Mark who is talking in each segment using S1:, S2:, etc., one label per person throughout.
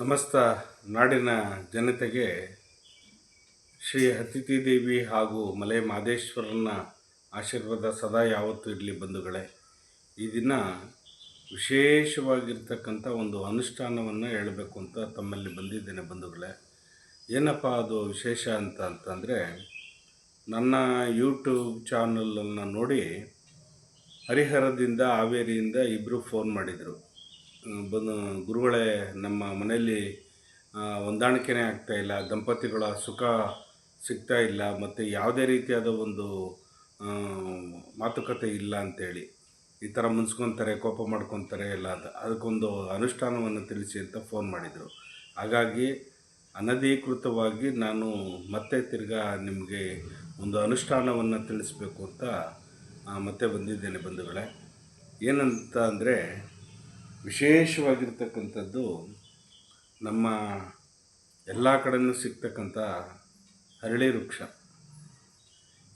S1: ಸಮಸ್ತ ನಾಡಿನ ಜನತೆಗೆ ಶ್ರೀ ಅತಿಥಿ ದೇವಿ ಹಾಗೂ ಮಲೆ ಮಾದೇಶ್ವರನ ಆಶೀರ್ವಾದ ಸದಾ ಯಾವತ್ತೂ ಇರಲಿ ಬಂಧುಗಳೇ. ಈ ದಿನ ವಿಶೇಷವಾಗಿರ್ತಕ್ಕಂಥ ಒಂದು ಅನುಷ್ಠಾನವನ್ನು ಹೇಳಬೇಕು ಅಂತ ತಮ್ಮಲ್ಲಿ ಬಂದಿದ್ದೇನೆ ಬಂಧುಗಳೇ. ಏನಪ್ಪ ಅದು ವಿಶೇಷ ಅಂತ ಅಂತಂದರೆ, ನನ್ನ ಯೂಟ್ಯೂಬ್ ಚಾನಲನ್ನು ನೋಡಿ ಹರಿಹರದಿಂದ ಹಾವೇರಿಯಿಂದ ಇಬ್ಬರು ಫೋನ್ ಮಾಡಿದರು. ಬಂದು ಗುರುಗಳೇ, ನಮ್ಮ ಮನೆಯಲ್ಲಿ ಹೊಂದಾಣಿಕೆನೇ ಆಗ್ತಾ ಇಲ್ಲ, ದಂಪತಿಗಳ ಸುಖ ಸಿಗ್ತಾ ಇಲ್ಲ, ಮತ್ತು ಯಾವುದೇ ರೀತಿಯಾದ ಒಂದು ಮಾತುಕತೆ ಇಲ್ಲ ಅಂತೇಳಿ. ಈ ಥರ ಮುನ್ಸ್ಕೊತಾರೆ, ಕೋಪ ಮಾಡ್ಕೊತಾರೆ, ಎಲ್ಲ ಅಂತ. ಅದಕ್ಕೊಂದು ಅನುಷ್ಠಾನವನ್ನು ತಿಳಿಸಿ ಅಂತ ಫೋನ್ ಮಾಡಿದರು. ಹಾಗಾಗಿ ಅನಧಿಕೃತವಾಗಿ ನಾನು ಮತ್ತೆ ತಿರ್ಗಾ ನಿಮಗೆ ಒಂದು ಅನುಷ್ಠಾನವನ್ನು ತಿಳಿಸ್ಬೇಕು ಅಂತ ಮತ್ತೆ ಬಂದಿದ್ದೇನೆ ಬಂಧುಗಳೇ. ಏನಂತ ಅಂದರೆ ವಿಶೇಷವಾಗಿರ್ತಕ್ಕಂಥದ್ದು ನಮ್ಮ ಎಲ್ಲ ಕಡೆಯೂ ಸಿಗ್ತಕ್ಕಂಥ ಹರಳಿ ವೃಕ್ಷ.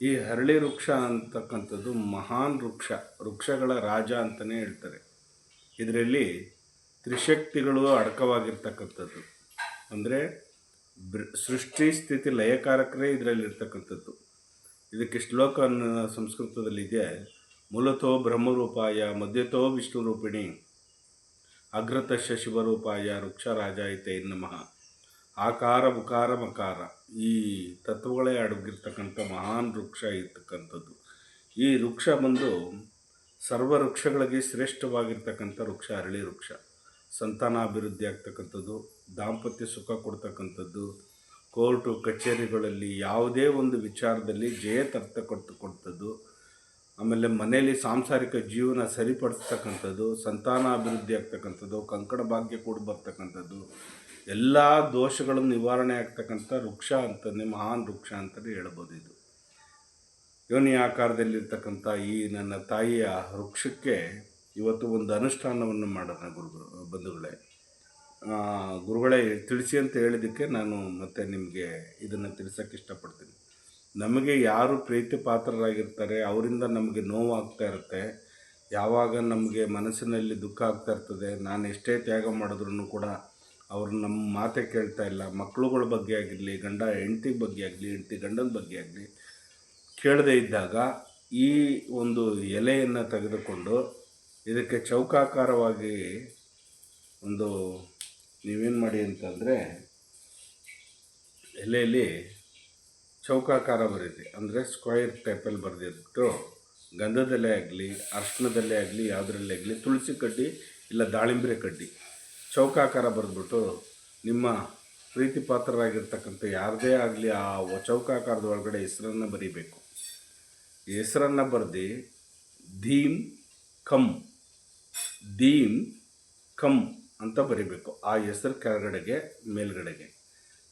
S1: ಈ ಹರಳಿ ವೃಕ್ಷ ಅಂತಕ್ಕಂಥದ್ದು ಮಹಾನ್ ವೃಕ್ಷ, ವೃಕ್ಷಗಳ ರಾಜ ಅಂತಲೇ ಹೇಳ್ತಾರೆ. ಇದರಲ್ಲಿ ತ್ರಿಶಕ್ತಿಗಳು ಅಡಕವಾಗಿರ್ತಕ್ಕಂಥದ್ದು. ಅಂದರೆ ಸೃಷ್ಟಿ ಸ್ಥಿತಿ ಲಯಕಾರಕರೇ ಇದರಲ್ಲಿರ್ತಕ್ಕಂಥದ್ದು. ಇದಕ್ಕೆ ಶ್ಲೋಕ ಸಂಸ್ಕೃತದಲ್ಲಿದೆ, ಮೂಲತೋ ಬ್ರಹ್ಮರೂಪಾಯ ಮಧ್ಯತೋ ವಿಷ್ಣು ರೂಪಿಣಿ ಅಗ್ರತಶ ಶಿವರೂಪಾಯ ವೃಕ್ಷರಾಜ ಐತೆ ನಮಃ. ಆಕಾರ ಉಕಾರ ಮಕಾರ. ಈ ತತ್ವಗಳೇ ಅಡಗಿರ್ತಕ್ಕಂಥ ಮಹಾನ್ ವೃಕ್ಷ ಇರ್ತಕ್ಕಂಥದ್ದು. ಈ ವೃಕ್ಷ ಬಂದು ಸರ್ವ ವೃಕ್ಷಗಳಿಗೆ ಶ್ರೇಷ್ಠವಾಗಿರ್ತಕ್ಕಂಥ ವೃಕ್ಷ ಅರಳಿ ವೃಕ್ಷ ಸಂತಾನಾಭಿವೃದ್ಧಿ ಆಗ್ತಕ್ಕಂಥದ್ದು, ದಾಂಪತ್ಯ ಸುಖ ಕೊಡ್ತಕ್ಕಂಥದ್ದು, ಕೋರ್ಟು, ಕಚೇರಿಗಳಲ್ಲಿ ಯಾವುದೇ ಒಂದು ವಿಚಾರದಲ್ಲಿ ಜಯ ತರ್ತಕ್ಕಂಥದ್ದು ಆಮೇಲೆ ಮನೆಯಲ್ಲಿ ಸಾಂಸಾರಿಕ ಜೀವನ ಸರಿಪಡಿಸ್ತಕ್ಕಂಥದ್ದು ಸಂತಾನ ಅಭಿವೃದ್ಧಿ ಆಗ್ತಕ್ಕಂಥದ್ದು, ಕಂಕಣ ಭಾಗ್ಯ ಕೂಡ ಬರ್ತಕ್ಕಂಥದ್ದು, ಎಲ್ಲ ದೋಷಗಳನ್ನು ನಿವಾರಣೆ ಆಗ್ತಕ್ಕಂಥ ವೃಕ್ಷ ಅಂತಲೇ ಮಹಾನ್ ವೃಕ್ಷ ಅಂತಲೇ ಹೇಳ್ಬೋದು ಇದು. ಯೋನಿ ಆಕಾರದಲ್ಲಿರ್ತಕ್ಕಂಥ ಈ ನನ್ನ ತಾಯಿಯ ವೃಕ್ಷಕ್ಕೆ ಇವತ್ತು ಒಂದು ಅನುಷ್ಠಾನವನ್ನು ಮಾಡೋಣ ಗುರುಗಳು, ಬಂಧುಗಳೇ. ಗುರುಗಳೇ, ತಿಳಿಸಿ ಅಂತ ಹೇಳಿದ್ದಕ್ಕೆ ನಾನು ಮತ್ತೆ ನಿಮಗೆ ಇದನ್ನು ತಿಳಿಸೋಕ್ಕೆ ಇಷ್ಟಪಡ್ತೀನಿ. ನಮಗೆ ಯಾರು ಪ್ರೀತಿ ಪಾತ್ರರಾಗಿರ್ತಾರೆ ಅವರಿಂದ ನಮಗೆ ನೋವಾಗ್ತಾ ಇರುತ್ತೆ. ಯಾವಾಗ ನಮಗೆ ಮನಸ್ಸಿನಲ್ಲಿ ದುಃಖ ಆಗ್ತಾ ಇರ್ತದೆ, ನಾನು ಎಷ್ಟೇ ತ್ಯಾಗ ಮಾಡಿದ್ರೂ ಕೂಡ ಅವರು ನಮ್ಮ ಮಾತೆ ಕೇಳ್ತಾ ಇಲ್ಲ. ಮಕ್ಕಳುಗಳ ಬಗ್ಗೆ ಆಗಿರಲಿ, ಗಂಡ ಹೆಂಡತಿ ಬಗ್ಗೆ ಆಗಲಿ ಹೆಂಡತಿ ಗಂಡನ ಬಗ್ಗೆ ಆಗಲಿ ಕೇಳದೇ ಇದ್ದಾಗ ಈ ಒಂದು ಎಲೆಯನ್ನು ತೆಗೆದುಕೊಂಡು ಇದಕ್ಕೆ ಚೌಕಾಕಾರವಾಗಿ ಒಂದು ನೀವೇನು ಮಾಡಿ ಅಂತಂದರೆ ಎಲೆಯಲ್ಲಿ ಚೌಕಾಕಾರ ಬರೀತಿ. ಅಂದರೆ ಸ್ಕ್ವೈರ್ ಟೈಪಲ್ಲಿ ಬರೆದಿಟ್ಟು ಗಂಧದಲ್ಲೇ ಆಗಲಿ, ಅರ್ಶನದಲ್ಲೇ ಆಗಲಿ, ಯಾವುದರಲ್ಲೇ ಆಗಲಿ ತುಳಸಿ ಕಡ್ಡಿ ಇಲ್ಲ ದಾಳಿಂಬ್ರೆ ಕಡ್ಡಿ. ಚೌಕಾಕಾರ ಬರೆದ್ಬಿಟ್ಟು ನಿಮ್ಮ ಪ್ರೀತಿ ಪಾತ್ರರಾಗಿರ್ತಕ್ಕಂಥ ಯಾರದೇ ಆಗಲಿ ಆ ಚೌಕಾಕಾರದ ಒಳಗಡೆ ಹೆಸರನ್ನು ಬರೀಬೇಕು. ಹೆಸರನ್ನು ಬರೆದು ಧೀಮ್ ಕಮ್. ದೀಮ್ ಕಮ್ ಅಂತ ಬರಿಬೇಕು. ಆ ಹೆಸರು ಕೆಳಗಡೆಗೆ, ಮೇಲ್ಗಡೆಗೆ.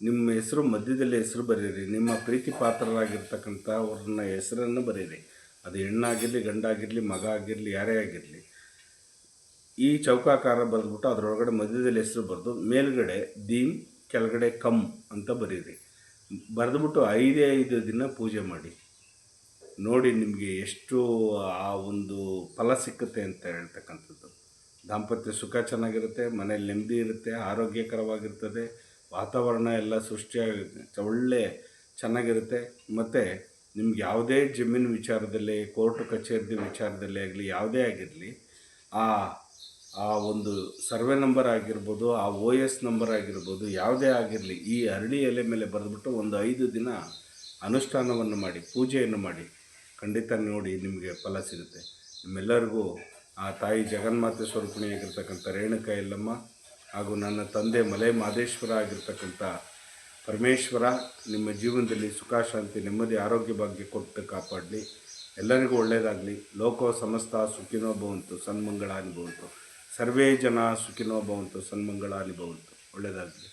S1: ನಿಮ್ಮ ಹೆಸರು, ಮಧ್ಯದಲ್ಲಿ ಹೆಸರು ಬರೀರಿ. ನಿಮ್ಮ ಪ್ರೀತಿ ಪಾತ್ರರಾಗಿರ್ತಕ್ಕಂಥ ಅವ್ರನ್ನ ಹೆಸರನ್ನು ಬರೀರಿ. ಅದು ಹೆಣ್ಣಾಗಿರಲಿ, ಗಂಡಾಗಿರಲಿ, ಮಗ ಆಗಿರಲಿ, ಯಾರೇ ಆಗಿರಲಿ. ಈ ಚೌಕಾಕಾರ ಬರೆದ್ಬಿಟ್ಟು ಅದರೊಳಗಡೆ ಮಧ್ಯದಲ್ಲಿ ಹೆಸರು ಬರೆದು ಮೇಲ್ಗಡೆ ದೀಮ್ ಕೆಳಗಡೆ ಕಮ್ ಅಂತ ಬರೀರಿ. ಬರೆದ್ಬಿಟ್ಟು ಐದೇ ಐದು ದಿನ ಪೂಜೆ ಮಾಡಿ. ನೋಡಿ ನಿಮಗೆ ಎಷ್ಟು ಆ ಒಂದು ಫಲ ಸಿಕ್ಕುತ್ತೆ ಅಂತ ಹೇಳ್ತಕ್ಕಂಥದ್ದು. ದಾಂಪತ್ಯ ಸುಖ ಚೆನ್ನಾಗಿರುತ್ತೆ, ಮನೇಲಿ ನೆಮ್ಮದಿ ಇರುತ್ತೆ, ಆರೋಗ್ಯಕರವಾಗಿರ್ತದೆ. ವಾತಾವರಣ ಎಲ್ಲ ಸೃಷ್ಟಿಯಾಗಿ ಒಳ್ಳೆ ಚೆನ್ನಾಗಿರುತ್ತೆ. ಮತ್ತು ನಿಮ್ಗೆ ಯಾವುದೇ ಜಮೀನು ವಿಚಾರದಲ್ಲಿ, ಕೋರ್ಟ್ ಕಚೇರಿದ ವಿಚಾರದಲ್ಲಿ ಆಗಲಿ, ಯಾವುದೇ ಆಗಿರಲಿ, ಆ ಆ ಒಂದು ಸರ್ವೆ ನಂಬರ್ ಆಗಿರ್ಬೋದು, ಆ ಓ ಎಸ್ ನಂಬರ್ ಆಗಿರ್ಬೋದು, ಯಾವುದೇ ಆಗಿರಲಿ, ಈ ಅರಳಿ ಎಲೆ ಮೇಲೆ ಬರೆದ್ಬಿಟ್ಟು ಒಂದು ಐದು ದಿನ ಅನುಷ್ಠಾನವನ್ನು ಮಾಡಿ, ಪೂಜೆಯನ್ನು ಮಾಡಿ, ಖಂಡಿತ ನೋಡಿ ನಿಮಗೆ ಫಲ ಸಿಗುತ್ತೆ. ನಿಮ್ಮೆಲ್ಲರಿಗೂ ಆ ತಾಯಿ ಜಗನ್ಮಾತೆ ಸ್ವರೂಪಿಣಿಯಾಗಿರ್ತಕ್ಕಂಥ ರೇಣುಕ ಎಲ್ಲಮ್ಮ ಹಾಗೂ ನನ್ನ ತಂದೆ ಮಲೆ ಮಾದೇಶ್ವರ ಆಗಿರ್ತಕ್ಕಂಥ ಪರಮೇಶ್ವರ, ನಿಮ್ಮ ಜೀವನದಲ್ಲಿ ಸುಖ, ಶಾಂತಿ, ನೆಮ್ಮದಿ, ಆರೋಗ್ಯ ಭಾಗ್ಯ ಕೊಟ್ಟು ಕಾಪಾಡಲಿ. ಎಲ್ಲರಿಗೂ ಒಳ್ಳೆಯದಾಗಲಿ ಲೋಕೋ ಸಮಸ್ತ ಸುಖಿನೋ ಭವಂತು, ಸನ್ಮಂಗಳಾನಿ ಭವಂತು. ಸರ್ವೇ ಜನ ಸುಖಿನೋ ಭವಂತು, ಸನ್ಮಂಗಳಾನಿ ಭವಂತು. ಒಳ್ಳೆಯದಾಗಲಿ